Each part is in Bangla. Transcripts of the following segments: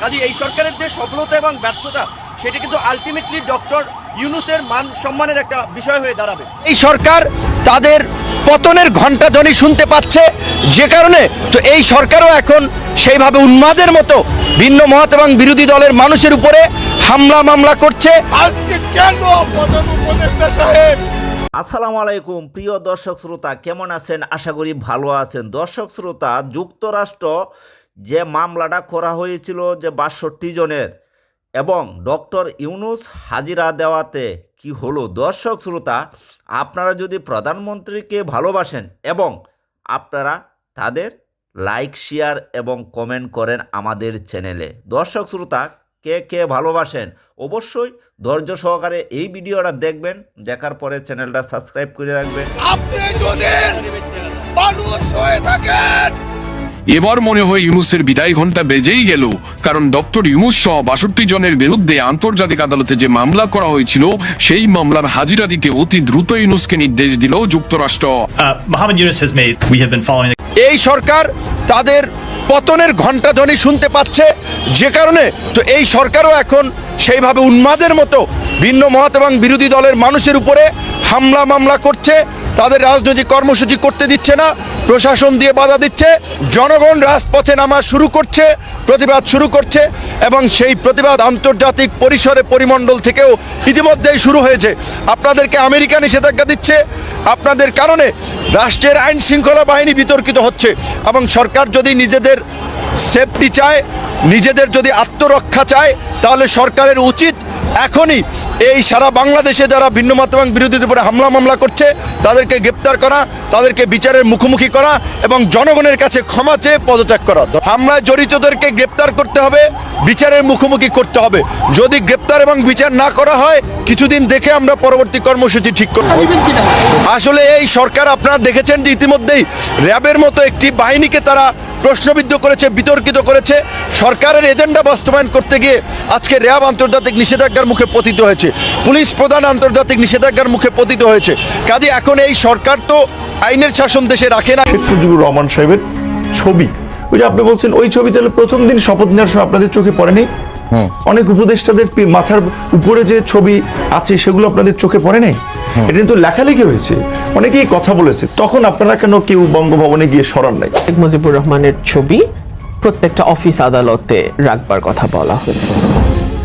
কাজে এই সরকারের যে সফলতা এবং ব্যর্থতা সেটা কিন্তু আলটিমেটলি ডক্টর ইউনুসের মান সম্মানের একটা বিষয় হয়ে দাঁড়াবে। এই সরকার তাদের পতনের ঘণ্টা ধ্বনি শুনতে পাচ্ছে যে কারণে তো এই সরকারও এখন সেইভাবে উন্মাদের মতো ভিন্ন মত এবং বিরোধী দলের মানুষের উপরে হামলা মামলা করছে। আজকে কেন প্রধান উপদেষ্টা সাহেব? আসসালামু আলাইকুম প্রিয় দর্শক শ্রোতা কেমন আছেন? আশা করি ভালো আছেন। দর্শক শ্রোতা যুক্তরাষ্ট্র যে মামলাটা করা হয়েছিল যে বাষট্টি জনের এবং ডক্টর ইউনুস হাজিরা দেওয়াতে কি হলো? দর্শক শ্রোতা, আপনারা যদি প্রধানমন্ত্রীকে ভালোবাসেন এবং আপনারা তাদের লাইক, শেয়ার এবং কমেন্ট করেন আমাদের চ্যানেলে, দর্শক শ্রোতা, কে কে ভালোবাসেন, অবশ্যই ধৈর্য সহকারে এই ভিডিওটা দেখবেন, দেখার পরে চ্যানেলটা সাবস্ক্রাইব করে রাখবেন। আপনি যদি মানুষ হয়ে থাকেন এবার মনে হয় ইউনুসের বিদায় ঘণ্টা বেজেই গেল। কারণ ডক্টর ইউনুস সহ বাষট্টি জনের বিরুদ্ধে আন্তর্জাতিক আদালতে যে মামলা করা হয়েছিল সেই মামলার হাজিরা দিতে অতি দ্রুত ইউনুসকে নির্দেশ দিল যুক্তরাষ্ট্র। এই সরকার তাদের পতনের ঘণ্টা ধ্বনি শুনতে পাচ্ছে যে কারণে। তো এই সরকারও এখন সেইভাবে উন্মাদের মতো ভিন্ন মত এবং বিরোধী দলের মানুষের উপরে হামলা মামলা করছে। তাদের রাজনৈতিক কর্মসূচি করতে দিচ্ছে না। প্রশাসন দিয়ে বাধা দিচ্ছে, জনগণ রাজপথে নামা শুরু করছে, প্রতিবাদ শুরু করছে এবং সেই প্রতিবাদ আন্তর্জাতিক পরিসরে পরিমণ্ডল থেকেও ইতিমধ্যেই শুরু হয়েছে। আপনাদেরকে আমেরিকা নিষেধাজ্ঞা দিচ্ছে, আপনাদের কারণে রাষ্ট্রের আইন শৃঙ্খলা বাহিনী বিতর্কিত হচ্ছে এবং সরকার যদি নিজেদের সেফটি চায়, নিজেদের যদি আত্মরক্ষা চায়, তাহলে সরকারের উচিত এখনই এই সারা বাংলাদেশে যারা ভিন্নমত এবং বিরোধীদের উপরে হামলা মামলা করছে, তাদেরকে গ্রেপ্তার করা, তাদেরকে বিচারের মুখোমুখি করা এবং জনগণের কাছে ক্ষমা চেয়ে পদত্যাগ করা। হামলায় জড়িতদেরকে গ্রেপ্তার করতে হবে, বিচারের মুখোমুখি করতে হবে। যদি গ্রেপ্তার এবং বিচার না করা হয়, কিছুদিন দেখে আমরা পরবর্তী কর্মসূচি ঠিক করব। আসলে এই সরকার আপনারা দেখেছেন যে ইতিমধ্যেই র্যাবের মতো একটি বাহিনীকে তারা প্রশ্নবিদ্ধ করেছে, বিতর্কিত করেছে। সরকারের এজেন্ডা বাস্তবায়ন করতে গিয়ে আজকে র্যাব আন্তর্জাতিক নিষেধাজ্ঞার মুখে পতিত হয়েছে। পুলিশ প্রধান আন্তর্জাতিক নিষেধাজ্ঞার মুখে পতিত হয়েছে। কাজে এখন এই সরকার তো আইনের শাসন দেশে রাখে না। শেখ মুজিবুর রহমান সাহেবের ছবি। ওই যে আপনি বলছেন ওই ছবি তাহলে প্রথম দিন শপথ নেওয়ার সময় আপনাদের চোখে পড়েনি? অনেক উপদেষ্টাদের মাথার উপরে যে ছবি আছে সেগুলো আপনাদের চোখে পড়ে নাই? এটা কিন্তু লেখালেখি হয়েছে। অনেকেই কথা বলেছে। তখন আপনারা কেন কেউ বঙ্গভবনে গিয়ে সরান নাই? শেখ মুজিবুর রহমানের ছবি প্রত্যেকটা অফিস আদালতে রাখবার কথা বলা হয়েছে।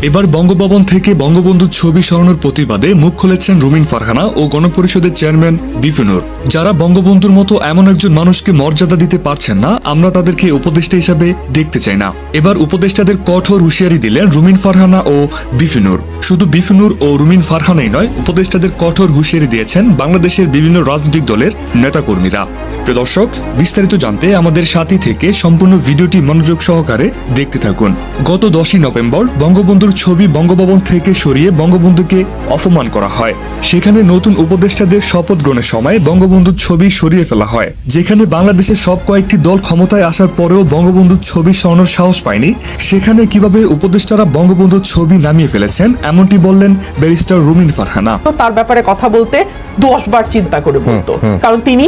এবার বঙ্গভবন থেকে বঙ্গবন্ধুর ছবি সরানোর প্রতিবাদে মুখ খুলেছেন রুমিন ফারহানা ও গণপরিষদের চেয়ারম্যান বিপিনুর। যারা বঙ্গবন্ধুর মতো এমন একজন মানুষকে মর্যাদা দিতে পারছেন না, আমরা তাদেরকে উপদেষ্টা হিসাবে দেখতে চাই না। এবার উপদেষ্টাদের কঠোর হুঁশিয়ারি দিলেন রুমিন ফারহানা ও বিপিনুর। শুধু বিপিনুর ও রুমিন ফারহানাই নয়, উপদেষ্টাদের কঠোর হুঁশিয়ারি দিয়েছেন বাংলাদেশের বিভিন্ন রাজনৈতিক দলের নেতাকর্মীরা। প্রিয় দর্শক, বিস্তারিত জানতে আমাদের সাথী থেকে সম্পূর্ণ ভিডিওটি মনোযোগ সহকারে দেখতে থাকুন। গত দশই নভেম্বর বঙ্গবন্ধুর ছবি বঙ্গভবন থেকে সরিয়ে বঙ্গবন্ধুকে অপমান করা হয়। সেখানে নতুন উপদেষ্টাদের শপথ গ্রহণের সময় বঙ্গবন্ধুর ছবি সরিয়ে ফেলা হয়। যেখানে বাংলাদেশের সব কয়েকটি দল ক্ষমতায় আসার পরেও বঙ্গবন্ধুর ছবি সরানোর সাহস পায়নি। সেখানে কীভাবে উপদেষ্টারা বঙ্গবন্ধুর ছবি নামিয়ে ফেলেছেন এমনটি বললেন ব্যারিস্টার রুমিন ফারহানা। তার ব্যাপারে কথা বলতে দশ বার চিন্তা করে বলতো। কারণ তিনি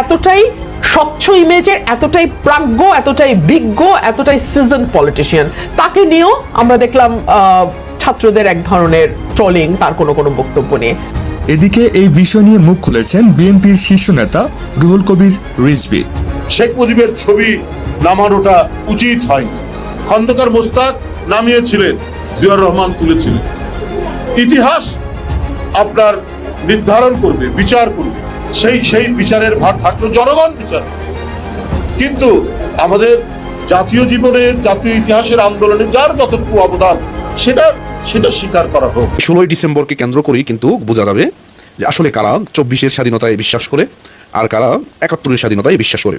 এতটাই স্বচ্ছ ইমেজের এতটাই প্রাজ্ঞ এতটাই বিজ্ঞ এতটাই সিজন পলিটিশিয়ান তাকে নিয়েও আমরা দেখলাম আহ, ছাত্রদের এক ধরনের ট্রলিং তার কোনো কোনো বক্তব্য নিয়ে এদিকে এই বিষয় নিয়ে মুখ খুলেছেন বিএনপির শীর্ষ নেতা রুহুল কবির রিজভি। শেখ মুজিবের ছবি নামানোটা উচিত হয়নি। খন্দকার মোস্তাক নামিয়েছিলেন জিয়াউর রহমান তুলেছিলেন। ইতিহাস আপনার নির্ধারণ করবে, বিচার করবে। সেই সেই বিচারের ভার থাকল জনগণ বিচার। কিন্তু আমাদের জাতীয় জীবনে, জাতীয় ইতিহাসের আন্দোলনে যার যতটুকু অবদান, সেটা সেটা স্বীকার করা হোক। ষোলোই ডিসেম্বরকে কেন্দ্র করেই কিন্তু বোঝা যাবে যে আসলে কারা চব্বিশের স্বাধীনতায় বিশ্বাস করে আর কারা একাত্তরের স্বাধীনতায় বিশ্বাস করে।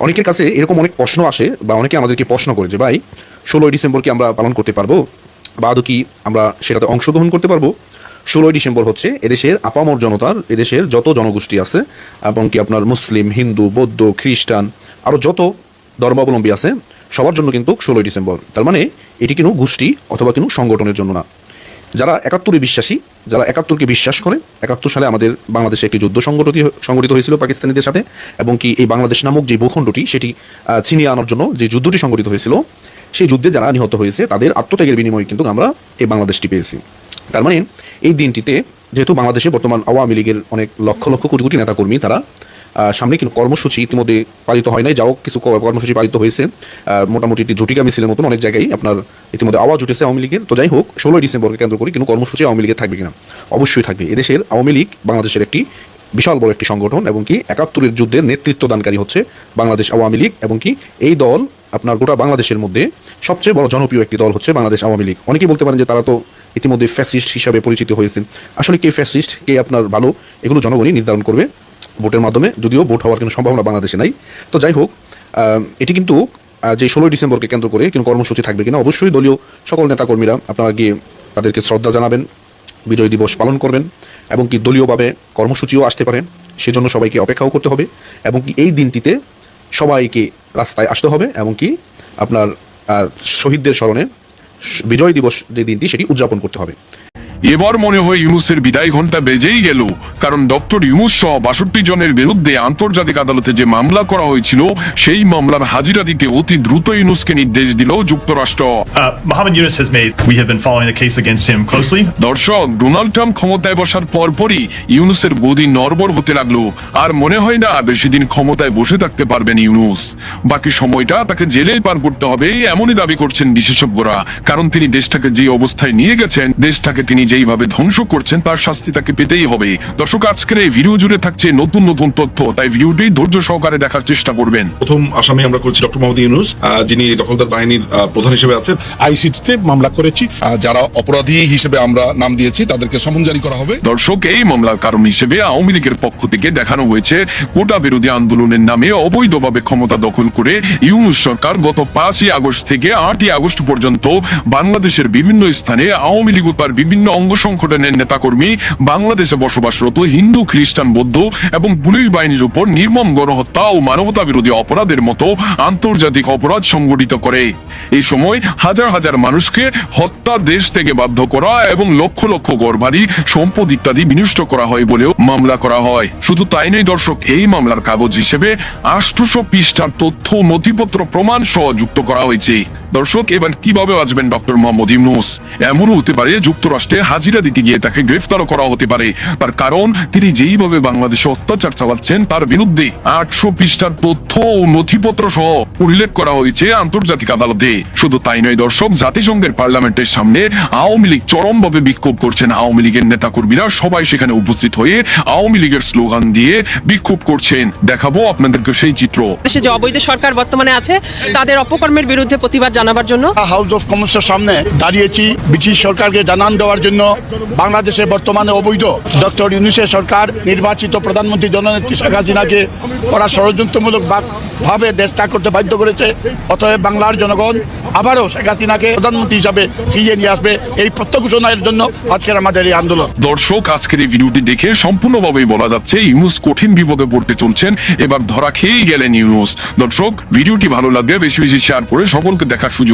অনেকের কাছে এরকম অনেক প্রশ্ন আসে বা অনেকে আমাদেরকে প্রশ্ন করে যে, ভাই, ষোলোই ডিসেম্বরকে আমরা পালন করতে পারব? বা আদৌ কি আমরা সেটাতে অংশগ্রহণ করতে পারব? ষোলোই ডিসেম্বর হচ্ছে এদেশের আপামর জনতার, এদেশের যত জনগোষ্ঠী আছে এবং কি আপনার মুসলিম, হিন্দু, বৌদ্ধ, খ্রিস্টান আরও যত ধর্মাবলম্বী আছে, সবার জন্য কিন্তু ষোলোই ডিসেম্বর। তার মানে এটি কিন্তু গোষ্ঠী অথবা কিন্তু সংগঠনের জন্য না। যারা একাত্তরে বিশ্বাসী, যারা একাত্তরকে বিশ্বাস করে, একাত্তর সালে আমাদের বাংলাদেশে একটি যুদ্ধ সংগঠিত সংগঠিত হয়েছিল পাকিস্তানিদের সাথে, এবং কি এই বাংলাদেশ নামক যে ভূখণ্ডটি, সেটি ছিনিয়ে আনার জন্য যে যুদ্ধটি সংগঠিত হয়েছিল, সেই যুদ্ধে যারা নিহত হয়েছে, তাদের আত্মত্যাগের বিনিময়ে কিন্তু আমরা এই বাংলাদেশটি পেয়েছি। তার মানে এই দিনটিতে যেহেতু বাংলাদেশে বর্তমান আওয়ামী লীগের অনেক লক্ষ লক্ষ কোটি কোটি নেতাকর্মী, তারা সামনে কিন্তু কর্মসূচি ইতিমধ্যে পালিত হয় নাই? যাও, কিছু কর্মসূচি পালিত হয়েছে। মোটামুটি একটি ঝুটিকা মিছিলের মতন অনেক জায়গায় আপনার ইতিমধ্যে আওয়াজ উঠেছে আওয়ামী লীগের। তো যাই হোক, ষোলোই ডিসেম্বরকে কেন্দ্র করে কিন্তু কর্মসূচি আওয়ামী লীগের থাকবে কিনা? অবশ্যই থাকবে। এদেশের আওয়ামী লীগ বাংলাদেশের একটি বিশাল বড় একটি সংগঠন এবং কি একাত্তরের যুদ্ধের নেতৃত্ব দানকারী হচ্ছে বাংলাদেশ আওয়ামী লীগ এবং কি এই দল আপনার গোটা বাংলাদেশের মধ্যে সবচেয়ে বড় জনপ্রিয় একটি দল হচ্ছে বাংলাদেশ আওয়ামী লীগ। অনেকেই বলতে পারেন যে তারা তো ইতিমধ্যে ফ্যাসিস্ট হিসাবে পরিচিত হয়েছে আসলে কে ফ্যাসিস্ট, কে আপনার ভালো, এগুলো জনগণই নির্ধারণ করবে ভোটের মাধ্যমে। যদিও ভোট হওয়ার কোনো সম্ভাবনা বাংলাদেশে নাই। তো যাই হোক এটি কিন্তু যে ষোলোই ডিসেম্বরকে কেন্দ্র করে কিন্তু কর্মসূচি থাকবে কিনা, অবশ্যই দলীয় সকল নেতাকর্মীরা আপনারা গিয়ে তাদেরকে শ্রদ্ধা জানাবেন, বিজয় দিবস পালন করবেন। এবং কি দলীয়ভাবে কর্মসূচিও আসতে পারে, সেজন্য সবাইকে অপেক্ষাও করতে হবে এবং কি এই দিনটিতে সবাইকে রাস্তায় আসতে হবে এবং কি আপনার শহীদদের স্মরণে বিজয় দিবস যে দিনটি, সেটি উদযাপন করতে হবে। এবার মনে হয় ইউনুসের বিদায় ঘণ্টা বেজেই গেল। কারণ ডক্টর ইউনুস সহ বাষট্টি জনের বিরুদ্ধে আন্তর্জাতিক আদালতে যে মামলা করা হয়েছিল সেই মামলার হাজিরা দিতে অতি দ্রুত ইউনুসকে নির্দেশ দিল যুক্তরাষ্ট্র। Uh. দর্শক ডোনাল্ড ট্রাম্প ক্ষমতায় বসার পরপরই ইউনুসের গদি নরবর হতে লাগল। আর মনে হয় না বেশি দিন ক্ষমতায় বসে থাকতে পারবেন ইউনুস। বাকি সময়টা তাকে জেলেই পার করতে হবে এমনই দাবি করছেন বিশেষজ্ঞরা। কারণ তিনি দেশটাকে যে অবস্থায় নিয়ে গেছেন দেশটাকে তিনি যেইভাবে ধ্বংস করছেন তার শাস্তি তাকে পেতেই হবে। দর্শক আজকের এই ভিডিও জুড়ে থাকছে নতুন নতুন তথ্য তাই ভিডিওটি ধৈর্য সহকারে দেখার চেষ্টা করবেন। প্রথম আসামি আমরা করছি ডক্টর মোহাম্মদ ইউনুস যিনি দখলদার বাহিনীর প্রধান হিসেবে আছেন। আইসিটিতে মামলা করেছি। যারা অপরাধী হিসেবে আমরা নাম দিয়েছি তাদেরকে সমন জারি করা হবে। দর্শক এই মামলার কারণ হিসেবে আওয়ামী লীগের পক্ষ থেকে দেখানো হয়েছে কোটা বিরোধী আন্দোলনের নামে অবৈধভাবে ক্ষমতা দখল করে ইউনুস সরকার গত পাঁচই আগস্ট থেকে আটই আগস্ট পর্যন্ত বাংলাদেশের বিভিন্ন স্থানে আওয়ামী লীগ ও তার বিভিন্ন অঙ্গ সংগঠনের নেতাকর্মী, বাংলাদেশে বসবাসরত হিন্দু, খ্রিস্টান, বৌদ্ধ এবং পুলিশ বাহিনীর উপর নির্মম গণহত্যা ও মানবতা বিরোধী অপরাধের মতো আন্তর্জাতিক অপরাধ সংগঠিত করে। এই সময় হাজার হাজার মানুষকে হত্যা দেশ থেকে বাধ্য করা এবং লক্ষ লক্ষ গড়বাড়ি সম্পদ ইত্যাদি বিনষ্ট করা হয় বলেও মামলা করা হয়। শুধু তাই নয় দর্শক, এই মামলার কাগজ হিসেবে আষ্টশো পৃষ্ঠার তথ্য নথিপত্র প্রমাণ সহ যুক্ত করা হয়েছে। দর্শক, এবার কীভাবে বাঁচবেন ডক্টর মোহাম্মদ ইউনুস? এমনও হতে পারে যুক্তরাষ্ট্রে হাজিরা দিতে গিয়ে তাকে গ্রেফতারও করা হতে পারে। তার কারণ, তিনি যেইভাবে বাংলাদেশে অত্যাচার চালাচ্ছেন, তার বিরুদ্ধে আটশো পৃষ্ঠার তথ্য ও নথিপত্র সহ উল্লেখ করা হয়েছে আন্তর্জাতিক আদালতে। শুধু তাই নয় দর্শক, জাতিসংঘের পার্লামেন্টের সামনে আওয়ামী লীগ চরমভাবে বিক্ষোভ করছেন। আওয়ামী লীগের নেতাকর্মীরা সবাই সেখানে উপস্থিত হয়ে আওয়ামী লীগের স্লোগান দিয়ে বিক্ষোভ করছেন। দেখাবো আপনাদেরকে সেই চিত্র। দেশে যে অবৈধ সরকার বর্তমানে আছে, তাদের অপকর্মের বিরুদ্ধে প্রতিবাদ জানাবার জন্য। হাউস অফ কমন্সের সামনে দাঁড়িয়েছি। ব্রিটিশ সরকারকে জানান দেওয়ার জন্য বাংলাদেশে বর্তমানে অবৈধ। ডক্টর ইউনুসের সরকার নির্বাচিত প্রধানমন্ত্রী জননেত্রী শেখ হাসিনাকে করা ষড়যন্ত্রমূলক ভাবে দেশ ত্যাগ করতে বাধ্য করেছে। অতএব বাংলার জনগণ আবারও শেখ হাসিনাকে প্রধানমন্ত্রী হিসাবে ফিরিয়ে নিয়ে আসবে এই প্রত্য ঘোষণার জন্য আজকের আমাদের এই আন্দোলন। দর্শক আজকের এই ভিডিওটি দেখে সম্পূর্ণভাবেই বলা যাচ্ছে ইউনুস কঠিন বিপদে পড়তে চলছেন। এবার ধরা খেয়েই গেলেন ইউনুস। দর্শক ভিডিওটি ভালো লাগবে বেশি বেশি শেয়ার করে সকলকে দেখার Fudio